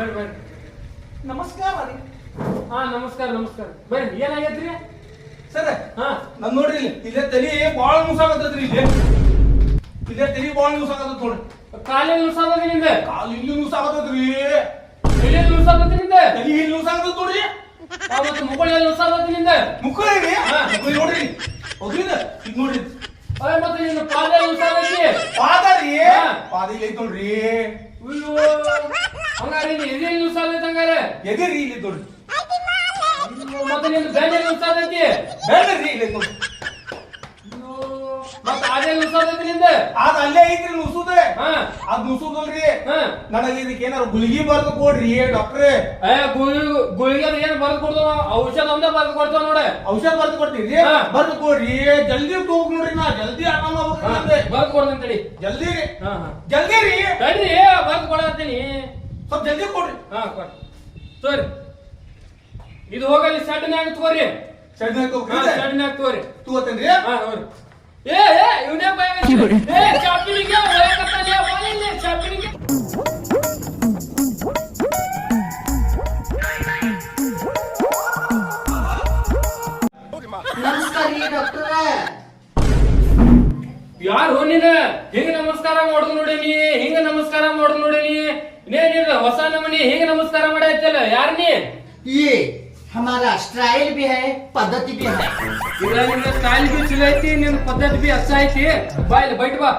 ಬರ್ರಿ ಬರ್ರಿ. ನಮಸ್ಕಾರ ರೀ. ಹಾ ನಮಸ್ಕಾರ ನಮಸ್ಕಾರ. ಬರ್ರಿ ಏನಾಗೈತ್ರಿ? ಸರ ಹಾ. ನಾನು ನೋಡ್ರಿ ಇಲ್ಲಿ ಇಲ್ಲೇ ತಲಿ ಬಾಳ ಮುಸಾಗತ್ತದ್ರಿ ಇಲ್ಲಿ. ಇಲ್ಲೇ ತಲಿ ಬಾಳ ಮುಸಾಕತ್ತದ ನೋಡ್ರಿ. ಕಾಲೇಜ್ ನುಸಾದತಿ ನಿಂದ? ಕಾಲು ಇಲ್ಲಿ ಮುಸಾಗತ್ತದ್ರಿ ಎಲ್ಲಿ ನುಸಾದತಿ ನಿಂದ? ತಲಿ ಇಲ್ಲಿ ಮುಸಾಕತ್ತದ ನೋಡ್ರಿ. ಆ, ಮತ್ತೆ ಮುಕ್ಕಳಿ ನುಸಾದತಿ ನಿಂದ? ಮುಕ್ಕಳಿ ರೀ ಹಾ. ಮುಕ್ಕಳಿ ನೋಡ್ರಿ. ಹೌದ್ರಿ ಇದು? ನೋಡ್ರಿ ಅಯ್ಯ ಮತ್ತೆ ನಿನ್ನ ಪಾದ ನುಸಾದತಿ ಪಾದ ರೀ. ಪಾದ ಇಲ್ಲಿ ಐತ್ ನೋಡ್ರಿ. ಅಯ್ಯೋ. ಹಂಗಾರೆ ನೀ ಎಲ್ಲಿ ನುಸಾದತಿ ಹಂಗಾರೆ? ಎದಿರಿ ಇಲ್ಲಿ ಐತ್ ನೋಡ್ರಿ ಅಯ್ಯೋ, ಮತ್ತೆ ನಿನ್ನ ಬೆನ್ನ ನುಸಾದತಿ ಬೇಡ್ರಿ ಇಲ್ಲಿ ಐತ್ ನೋಡ್ರಿ ಅಯ್ಯೋ, ಮತ್ತೆ ಅದೇ ನುಸಾದತಿ ನಿಂದ? ಅದ ಅಲ್ಲೇ ಐತ್ರಿ ನುಸುದೆ ಹಾ. ಅದ್ ನುಸುದಲ್ರಿ ಹಾ. ನನಗೆ ಇದಕ್ಕೆ ಏನಾರ ಗುಳಿಗಿ ಬರ್ದು ಕೊಡ್ರಿ ಡಾಕ್ಟ್ರೇ. ಏ ಗುಳಿ ಗುಳಿಗೆ ಏನ್ ಬರ್ದು ಕೊಡ್ತಾವ ಔಷಧ ಒಂದೇ ಬರ್ದು ಕೊಡ್ತಾವ ನೋಡ. ಔಷಧ ಬರ್ದು ಕೊಡ್ತೀರಿ. ಬರ್ದು ಕೊಡ್ರಿ. ಜಲ್ದಿ ಹೋಗ್ ನೋಡ್ರಿ ನಾ ಜಲ್ದಿ ಆರಾಮ. ಬರ್ದು ಕೊಡ್ತೀನಿ ಜಲ್ದಿ ರೀ. ಜಲ್ದಿ ರೀ. ಬರ್ದು ಕೊಡತ್ತೀನಿ ಸ್ವಲ್ಪ ಜಲ್ದಿ ಕೊಡ್ರಿ. ಹಾ ಕೊಡ್ರಿ. ಸರಿ ಇದು ಹೋಗಲ್ಲಿ ಸಡ್ನ್ಯಾಗ ತಗೋರಿ. ಸೈಡ್ ಹಾ ಸಡ್ನ್ಯಾಗ ತಗೋರಿ. ತಗೋತೇನ್ರಿ? ಹಾ ನೋಡ್ರಿ ಏ ಏ ಇವನೇ ಬಾಯ್ ಏ ಚಾಪಿನಿಗೆ ಬಾಯಲ್ಲಿ ಚಾಪಿನಿಗೆ स्टाइल ये हमारा स्टाइल भी है पद्धति भी है। इरानी में स्टाइल भी चलाती है पद्धति भी अच्छा है थी। बैल बैठवा।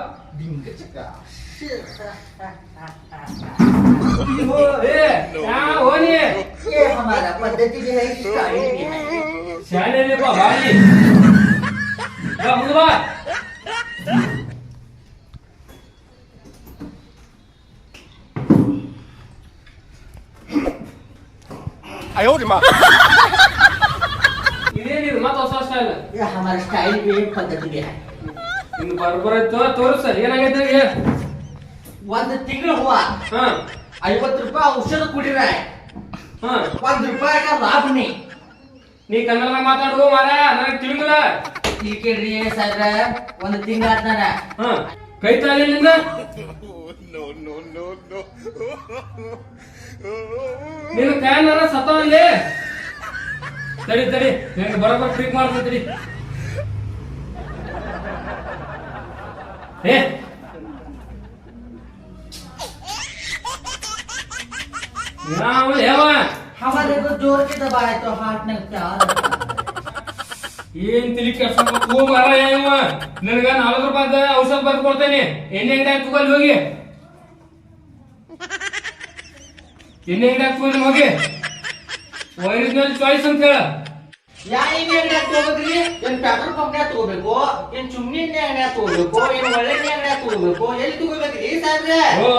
हो ए हाँ होनी ये हमारा पद्धति भी है स्टाइल भी है। स्टाइल ले बाबा जी बा ಮುಂದೆ ಬಾ ಇದೇನಿದು ಮತ್ತೆ ಹೊಸ ಸ್ಟೈಲ್ ये हमारा स्टाइल भी है पद्धति भी है ಇನ್ನು ಬರ್ಬರ ತೋರಿಸ ಏನಾಗೈತೆ ಹೇಳ ಒಂದು ತಿಂಗಳು हुआ ಹಾ ಐವತ್ತು ರೂಪಾಯಿ ಔಷಧ ಕುಡಿರ ಹಾ ಒಂದ್ ರೂಪಾಯಿ का लाभ नहीं ನೀ ಕನ್ನಡ ಮಾತಾಡುವ ಮಾರ ನನಗೆ ತಿಳಿದಿಲ್ಲ ಇಲ್ಲಿ ಕೇಳ್ರಿ ಸಾಹೇಬ್ರ ಒಂದು ತಿಂಗಳ ಆದ್ನಾರ ಹಾ ಕೈ ತಾಳಿ ನಿಂದ ನೀನು ಕೈಯನ್ನಾರ ಸತ್ತವಲ್ಲಿ ತಡಿ ತಡಿ ನಿನಗೆ ಬರೋಬ್ಬರ ಟ್ರೀಟ್ ಮಾಡ್ತೀನಿ ತಡಿ ಏ ನಾವು ಯಾವ हमारे को जोर के दबाए तो हार्ट में प्यार ಏನ್ ತಿಳಿ ಕೆಲಸ ಹೋ ಮಾರ ಯಾವ ನಿನಗ ನಲ್ವತ್ತು ರೂಪಾಯಿ ಔಷಧ ಬರ್ದು ಕೊಡ್ತೇನೆ ಎಣ್ಣೆ ಅಂಗಡಿ ತಗೊಳ್ಳಿ ಹೋಗಿ ಎಣ್ಣೆ ಅಂಗಡಿ ತಗೊಳ್ಳಿ ಹೋಗಿ. ಒರಿಜಿನಲ್ ಚಾಯ್ಸ್ ಅಂತ ಹೇಳ. ಯಾ ಎಣ್ಣೆ ಅಂಗಡಿ ತಗೋಬೇಕ್ರಿ ಏನ್ ಪೆಟ್ರೋಲ್ ಪಂಪ್ ತಗೋಬೇಕು ಏನ್ ಚುಮ್ನಿ ಎಣ್ಣೆ ಅಂಗಡಿ ತಗೋಬೇಕು ಏನ್ ಒಳ್ಳೆ ಎಣ್ಣೆ ಅಂಗಡಿ ತಗೋಬೇಕು ಎಲ್ಲಿ ತಗೋಬೇಕ್ರಿ ಸಾಹೇಬ್ರೆ? ಓ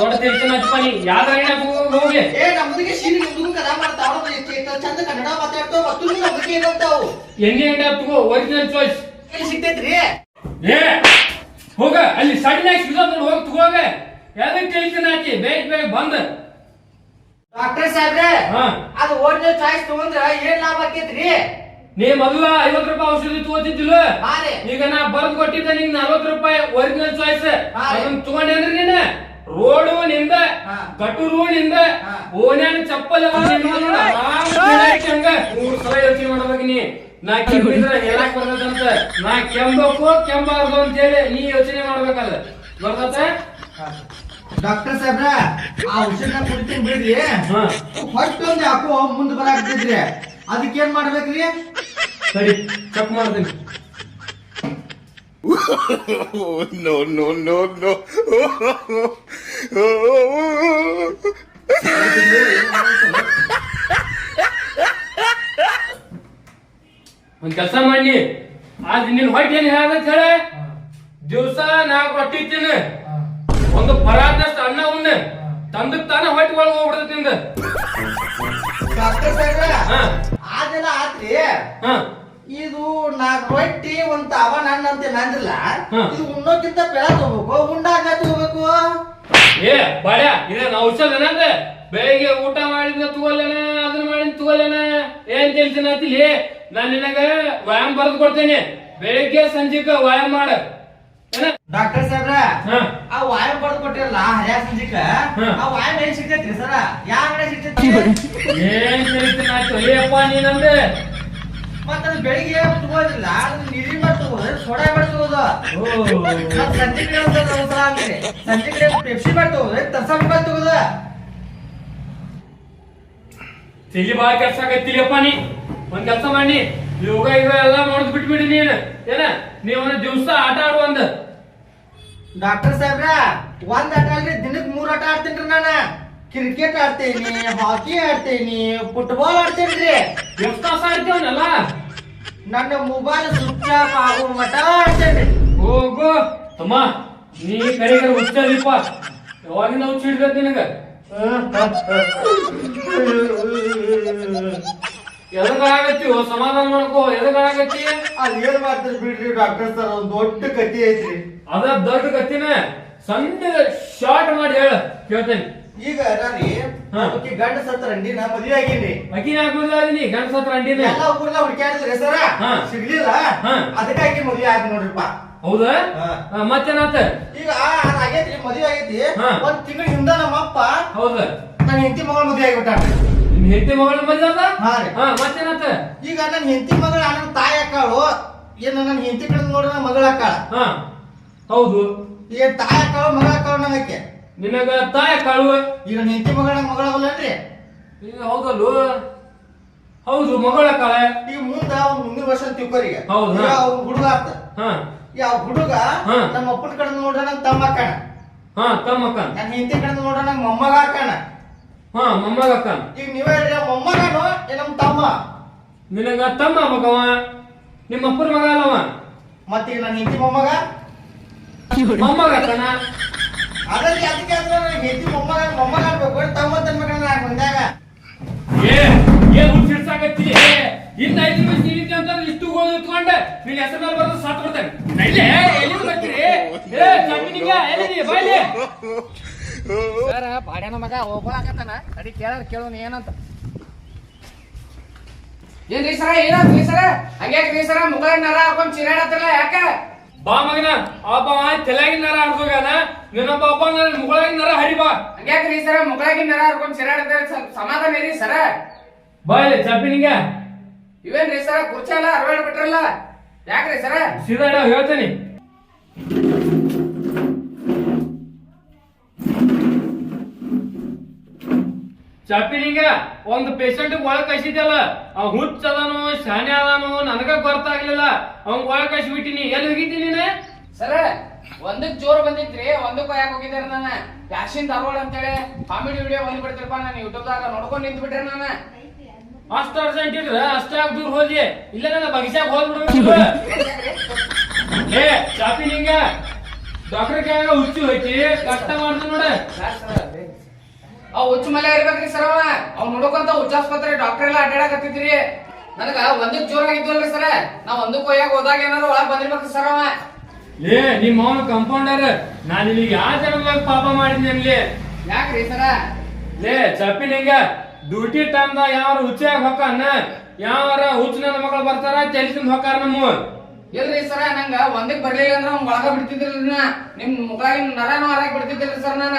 ದೊಡ್ಡ ತಿಳಿಸಿನ ಹಚ್ಚಪ್ಪ ನೀ ಯಾವ್ದ ಅಂಗಡಿ ತಗೊಂಡು ಹೋಗಿ. ಏ ನಮ್ದಿಗೆ ಶೀರಿ ಕದಾ ಮಾಡ್ತಾವ ಚಂದ ಕನ್ನಡ ಮಾತಾಡ್ತಾವ ಮತ್ತು ಏನಂತಾವು ಎಣ್ಣೆ ಅಂಗಡಿ ತಗೋ ಒರಿಜಿನಲ್ ಚಾಯ್ಸ್ ಎಲ್ಲಿ ಸಿಗ್ತೈತ್ರಿ? ಏ ಹೋಗ. ಅಲ್ಲಿ ಸಣ್ಣ ಹೋಗಿ ತಗೋಗ ಯಾವ್ದಕ್ಕೆ ತಿಳಿಸಿನ ಹಾಕಿ ಬೇಗ ಬೇಗ ಬಂದ. ಡಾಕ್ಟರ್ ಸಾಹೇಬ್ರೆ ಹಾ. ಅದು ಒರಿಜಿನಲ್ ಚಾಯ್ಸ್ ತಗೊಂಡ್ರ ಏನ್ ಲಾಭ ಆಕೇತ್ರಿ? ನೀ ಮೊದಲ ಐವತ್ ರೂಪಾಯಿ ಔಷಧಿ ತಗೋತಿದ್ದಿಲ್ಲ? ಹಾ ರೀ. ಈಗ ನಾ ಬರ್ದ್ ಕೊಟ್ಟಿದ್ದ ನಿಂಗ್ ನಲ್ವತ್ ರೂಪಾಯಿ ಒರಿಜಿನಲ್ ಚಾಯ್ಸ್ ಹಾ. ಅದನ್ನ ತಗೊಂಡೇನ್ರಿ ನೀನ? ರೋಡು ನಿಂದ ಹಾ. ಕಟೂರು ನಿಂದ ಹಾ. ಓನ್ಯಾನ ಚಪ್ಪಲ್ ಅವ ನೋಡ. ಹಂಗ ಮೂರ್ ಸಲ ಯೋಚನೆ ಮಾಡ್ಬೇಕು ನೀ. ನಾ ಕೆಮ್ಮಿದ್ರ ಹೇಳಕ್ ಬರ್ತದಂತ ನಾ ಕೆಂಬಕು ಕೆಂಬಾರ್ದು ಅಂತ ಹೇಳಿ ನೀ ಯೋಚನೆ ಮಾಡ್ಬೇಕಲ್ಲ. ಬರ್ತತ? ಡಾಕ್ಟರ್ ಸಾಹೇಬ್ರ ಆ ಔಷಧ ಕುಡಿತೀನಿ ಬಿಡ್ರಿ. ಹಾ. ಹೊಟ್ಟೆ ಒಂದ್ ಯಾಕೋ ಮುಂದ್ ಬರಾಕ್ತಿದ್ರಿ ಅದಕ್ಕೆ ಏನ್ ಮಾಡ್ಬೇಕ್ರಿ? ಸರಿ ಚೆಕ್ ಮಾಡ್ತೀನಿ. Oh, no, no, no, no. ಒಂದ್ ಕೆಲಸ ಮಾಡಿ ಆದ್ ನಿನ್ ಹೊಟ್ಟೆ ಏನ್ ಹೇಳದಂತ ಹೇಳ ದಿವ್ಸ ನಾಲ್ಕು ರೊಟ್ಟಿ ತಿನ್ನು. ಒಂದು ಪರಾದಷ್ಟು ಅನ್ನ ಉಣ್ಣ ತಂದಕ್ ತಾನ ಹೊಟ್ಟೆ ಒಳಗೆ ಹೋಗ್ಬಿಡ್ತೈತಿ ನಿಂದ. ಡಾಕ್ಟರ್ ಸಾಹೇಬ್ರ ಹಾ ಅದೆಲ್ಲ ಆತ್ರಿ ಹಾ. ಇದು ನಾಲ್ಕು ರೊಟ್ಟಿ ಒಂದ್ ತಾವ ನನ್ನ ಅಂತ ನಂದಿಲ್ಲ. ಹ್ಮ್. ಇದು ಉಣ್ಣೋಕ್ಕಿಂತ ಬೆಳ ತಗೋಬೇಕು. ಉಂಡಾಗ ತಗೋಬೇಕು? ಏ ಬಾಡ್ಯ ಇದೇನ್ ಔಷಧ ಏನಂದ ಬೆಳಿಗ್ಗೆ ಊಟ ಮಾಡಿದ ತಗೋಲೇನ ಅದನ್ನ ಮಾಡಿದ್ ತಗೋಲೇನ? ಏನ್ ಟೆನ್ಷನ್ ಆತಿಲಿ ನಾನು ನಿನಗ ವ್ಯಾಯಾಮ ಬರೆದು ಕೊಡ್ತೇನೆ. ಬೆಳಿಗ್ಗೆ ಸಂಜೆಕ ವ್ಯಾಯಾಮ ಮಾಡ. ಡಾಕ್ಟರ್ ಸಾಹೇಬ್ರ ಆ ವಾಯ ಬಡ್ದು ಕೊಟ್ಟಿರಲ್ಲ ಹರ್ಯಾ ಸಂಜಿಕ ಆ ವಾಯ ಮೇಲೆ ಸಿಗ್ತೈತ್ರಿ ಸರ? ಯಾವ ಸಿಗ್ತೈತಿ ಏನ್ ಮತ್ತ ಅದು ಬೆಳಿಗ್ಗೆ ತಗೋದಿಲ್ಲ ಅದು ನೀರಿನ ಮಾಡಿ ತಗೋದು ಸೋಡಾ ಮಾಡಿ ತಗೋದು. ಓ. ಮತ್ತ್ ಸಂಜೆ ಕಡೆ ಒಂದ್ ಸಂಜೆ ಕಡೆ ಪೆಪ್ಸಿ ಮಾಡಿ ತಗೋದು ತರ್ಸಮ್ ಮಾಡಿ ತಗೋದು? ತಿಳಿ ಬಾಳ ಕೆಲಸ ಆಗತ್ತಿಲ್ಲಪ್ಪ ನೀ. ಒಂದ್ ಕೆಲಸ ಮಾಡಿ ಯೋಗ ಇವ ಎಲ್ಲ ಮಾಡೋದ್ ಬಿಟ್ಬಿಡಿ ನೀನ್. ಏನ? ನೀವ್ ದಿವಸ ದಿವ್ಸ ಆಟ ಆಡುವಂದ ಒಂದ್. ಡಾಕ್ಟರ್ ಸಾಹೇಬ್ರ ಒಂದ್ ಆಟ ಅಲ್ರಿ ದಿನಕ್ ಮೂರ್ ಆಟ ಆಡ್ತೀನಿ ನಾನ. ಕ್ರಿಕೆಟ್ ಆಡ್ತೇನಿ ಹಾಕಿ ಆಡ್ತೇನಿ ಫುಟ್ಬಾಲ್ ಆಡ್ತೇನ್ರಿ ಎಷ್ಟ್ ತಾಸ ಆಡ್ತೇವನಲ್ಲ ನನ್ನ ಮೊಬೈಲ್ ಸ್ವಿಚ್ ಆಫ್ ಆಗೋ ಮಟ ಆಡ್ತೇನ್ರಿ ಹೋಗು. ತಮ್ಮ ನೀ ಕರಿ ಹುಚ್ಚದಿಪ್ಪ ಯಾವಾಗ ನಾವು ಹಿಡ್ದೈತಿ ನಿನಗ. ಎದಗಾಗತ್ತೀವೋ ಸಮಾಧಾನ ಮಾಡ್ಕೋ ಎದಕ್ಕಾಗತ್ತಿ? ಅಲ್ಲಿ ಏನ್ ಮಾಡ್ತಾರೆ ಬಿಡ್ರಿ ಡಾಕ್ಟರ್ ಸರ್ ಒಂದ್ ದೊಡ್ಡ ಕತ್ತಿ ಐತ್ರಿ. ಅದ ದೊಡ್ಡ ಕತ್ತಿನ ಸಣ್ಣ ಶಾರ್ಟ್ ಮಾಡಿ ಹೇಳ ಕೇಳ್ತೇನೆ. ಈಗ ನಾನು ಗಂಡ ಸತ್ರ ಅಂಡಿನ ಮದುವೆ ಆಗೀನಿ. ಅಕಿನ ಆಗಿನಿ? ಗಂಡ ಸತ್ರ ಅಂಡಿನ ಎಲ್ಲ ಊರ್ನ ಹುಡ್ಕ್ಯಾಡಿದ್ರಿ ಸರ? ಹಾ. ಸಿಗ್ಲಿಲ್ಲ? ಹಾ. ಅದಕ್ಕಾಗಿ ಮದ್ವೆ ಆಗಿ ನೋಡ್ರಿಪ್ಪ. ಹೌದಾ? ಮತ್ತೇನಾತ? ಈಗ ಆ ಮದುವೆ ಆಗೈತಿ. ಒಂದ್ ತಿಂಗಳ ಹಿಂದ ನಮ್ಮ ಅಪ್ಪ ಹೌದ? ನನ್ನ ಹೆಂಡತಿ ಮಗಳ ಮದ್ವೆ ಆಗಿಬಿಟ್ಟಾನ್ರಿ. ನಿಮ್ ಹೆಂಡತಿ ಮಗಳ ಮದ್ವೆ ಅದ ಹಾ ರೀ. ಹಾ ಮತ್ತೇನಾತ ಈಗ ನನ್ನ ಹೆಂಡತಿ ಮಗಳ ನನ್ನ ತಾಯಿ ಅಕ್ಕಾಳು. ಏನ್ ನನ್ನ ಹೆಂಡತಿ ಕಡೆ ನೋಡ್ರಿ ನನ್ನ ಮಗಳ ಅಕ್ಕಾಳ. ಹಾ ಹೌದು. ಈಗ ತಾಯಿ ಅಕ್ಕಾಳು ಮಗಳ ಅಕ್ಕಾಳು ನನಗೆ ನಿನಗ ತಾಯ ಕಾಳು ಈಗ ನನ್ನ ಹೆಂಡತಿ ಮಗಳ ನನ್ನ ಮಗಳ ಅವಲ್ಲನ್ರಿ ಈಗ ಹೌದಲ್ಲು? ಹೌದು ಮಗಳ ಕಾಳೆ ಈಗ ಮುಂದ ಅವ್ನ ಮುಂದಿನ ವರ್ಷ ತಿಳ್ಕೊರಿಗೆ ಹೌದ್, ಹಾ. ಈಗ ಅವ್ನ ಹುಡುಗ ಆತ. ಹಾ. ಯಾವ ಹುಡುಗ ಹಾ. ನಮ್ಮ ಅಪ್ಪನ ಕಡೆ ನೋಡ್ರ ನನ್ನ ತಮ್ಮ ಅಕ್ಕಣ ಹಾ ತಮ್ಮ ಕಣ ನನ್ನ ಹೆಂಡತಿ ಕಡೆ ನೋಡ್ರ ನಮ್ಮ ಮೊಮ್ಮಗ ಅಕ್ಕಣ ಹಾ ಮೊಮ್ಮಗ ಅಕ್ಕ ಈಗ ನೀವೇ ಹೇಳ್ರಿ ಮೊಮ್ಮಗನು ನಮ್ ನಮ್ಮ ತಮ್ಮ. ನಿನಗ ತಮ್ಮ ಮಗವ ನಿಮ್ಮ ಅಪ್ಪನ ಮಗ ಅಲ್ಲವ? ಮತ್ತೀಗ ನನ್ನ ಹೆಂಡತಿ ಮೊಮ್ಮಗ? ಮೊಮ್ಮಗ ಅಕ್ಕನ? ಅದಕ್ಕೆ ಅದಕ್ಕೆ ಅಂದ್ರೆ ನನ್ನ ಹೆಂಡತಿ ಮೊಮ್ಮಗ ಮೊಮ್ಮಗ ಅನ್ಬೇಕು ತಮ್ಮ ತನ್ಬೇಕಂದ್ರೆ ನಾನು ಬಂದಾಗ? ಏ ಏನ್ ಹುಚ್ಚಿಡ್ಸಾಕತ್ತಿ ಇನ್ನ ಐದು ನಿಮಿಷ ಅಂತಂದ್ರೆ ಇಷ್ಟು ಗೋಳು ಇಟ್ಕೊಂಡೆ. ನಿನ್ನ ಹೆಸರು ಮೇಲೆ ಬರೋದು ಸಾತ್ ಇಲ್ಲೇ ಎಲ್ಲಿ ಬರ್ತೀರಿ? ಏ ಎಲ್ಲಿ ಸರ್ ಬಾಡ್ಯಾನ ಮಗ ಹೋಗ್ಕೊಳಕತ್ತಾನ ಅಡಿ ಕೇಳ ಕೇಳೋನ್ ಏನಂತ. ಏನ್ರಿ ಸರ ಏನಾತ್ರಿ ಸರ? ಹಂಗ್ಯಾಕ್ರಿ ಸರ? ಮುಗಳ ನರ ಹಾಕೊಂಡ್ ಚಿರಾಡತ್ತಲ್ಲ ಯಾಕ? ಬಾ ಮಗನ ಒಬ್ಬ ತಲೆಯಾಗಿನ ನರ ಹರಿದೋಗ್ಯಾನ ನಿನ್ನೊಬ್ಬ ಒಬ್ಬ ನನ್ನ ಮುಗಳಾಗಿನ ನರ ಹರಿ ಬಾ. ಹಂಗ್ಯಾಕ್ರಿ ಸರ? ಮುಗಳಾಗಿ ನರ ಹರ್ಕೊಂಡ್ ಚಿರಾಡತ್ತ ಸ್ವಲ್ಪ ಸಮಾಧಾನ ಇರಿ ಸರ. ಬಾಯ್ಲಿ ಜಮೀನಿಗ ಇವೇನ್ರಿ ಸರ? ಕುರ್ಚಿ ಎಲ್ಲ ಅರವಾಡ್ ಬಿಟ್ರಲ್ಲ? ಯಾಕ್ರಿ ಸರ? ಸೀದಾ ಹೇಳ್ತೇನೆ. ಚಾಪಿನಿಂಗ ಒಂದು ಪೇಷಂಟ್ ಒಳಗ್ ಕಸಿದ್ಯಲ್ಲ ಅವ್ ಹುಚ್ಚ ಅದಾನೋ ಶಾನೆ ಅದಾನು ನನಗ ಗೊತ್ತಾಗ್ಲಿಲ್ಲ. ಅವ್ನ್ ಒಳಗ್ ಕಳ್ಸಿಬಿಟ್ಟಿನಿ. ಎಲ್ಲಿ ಹೋಗಿದ್ದೀನಿ ನೀನೆ? ಸರ ಒಂದಕ್ ಜೋರ್ ಬಂದಿತ್ರಿ ಒಂದಕ್ಕೂ ಯಾಕೆ ಹೋಗಿದ್ದಾರೆ ನಾನ. ಯಾಶಿನ್ ಧಾರವಾಡ ಅಂತೇಳಿ ಕಾಮಿಡಿ ವಿಡಿಯೋ ಬಂದ್ ಬಿಡ್ತಿರಪ್ಪ ನಾನು ಯೂಟ್ಯೂಬ್ ದಾಗ ನೋಡ್ಕೊಂಡ್ ನಿಂತ್ ಬಿಟ್ರೆ ನಾನ. ಅಷ್ಟ ಅರ್ಜೆಂಟ್ ಇದ್ರ ಅಷ್ಟ ದೂರ ಹೋದಿ ಇಲ್ಲ ನನ್ನ ಬಗಿಸಾಗ ಹೋದ್ಬಿಡ್ಬೇಕು ಏ ಚಾಪಿನಿಂಗ ಡಾಕ್ಟರ್ ಕೈಯಾಗ ಹುಚ್ಚು ಹೋಯ್ತಿ. ಕಷ್ಟ ಮಾಡ್ದ ನೋಡ. ಅವ್ ಹುಚ್ಚ ಮಲೆ ಇರ್ಬೇಕ್ರಿ ಸರ್ ಅವ. ಅವ್ ನೋಡ್ಕೊಂತ ಹುಚ್ಚಾಸ್ಪತ್ರೆ ಡಾಕ್ಟರ್ ಎಲ್ಲ ಅಡ್ಡಾಡಕತ್ತಿದ್ರಿ. ನನಗ ಒಂದಕ್ ಜೋರ್ ಆಗಿದ್ವಲ್ರಿ ಸರ. ನಾ ಒಂದಕ್ ಕೊಯ್ಯಾಗ ಹೋದಾಗ ಏನಾದ್ರು ಒಳಗ್ ಬಂದಿರ್ಬೇಕ್ರಿ ಸರ್ ಅವ. ಏ ನಿಮ್ಮ ಅವನ ಕಂಪೌಂಡರ್ ನಾನು ಇಲ್ಲಿ ಯಾವ ಜನ ಪಾಪ ಮಾಡಿದ್ನಿ ಅನ್ಲಿ? ಯಾಕ್ರಿ ಸರ? ಲೇ ಚಪ್ಪಿನಿಂಗ ಡ್ಯೂಟಿ ಟೈಮ್ದಾಗ ಯಾವ ಹುಚ್ಚಾಗ ಹೊಕ್ಕನ್ನ ಯಾವಾರ ಹುಚ್ಚ ನನ್ನ ಮಕ್ಕಳು ಬರ್ತಾರ? ಚಲಿಸಿಂದ ಹೊಕ್ಕಾರ ನಮ್ಮ ಇಲ್ರಿ ಸರ ನಂಗ ಒಂದಕ್ ಬರ್ಲಿಲ್ಲ ಅಂದ್ರೆ ಒಳಗ ಬಿಡ್ತಿದ್ರಿ ನಿಮ್ ಮುಖಾಗಿ ನರಾನು ಹೊರಗ್ ಬಿಡ್ತಿದ್ರಿ ಸರ್ ನಾನ.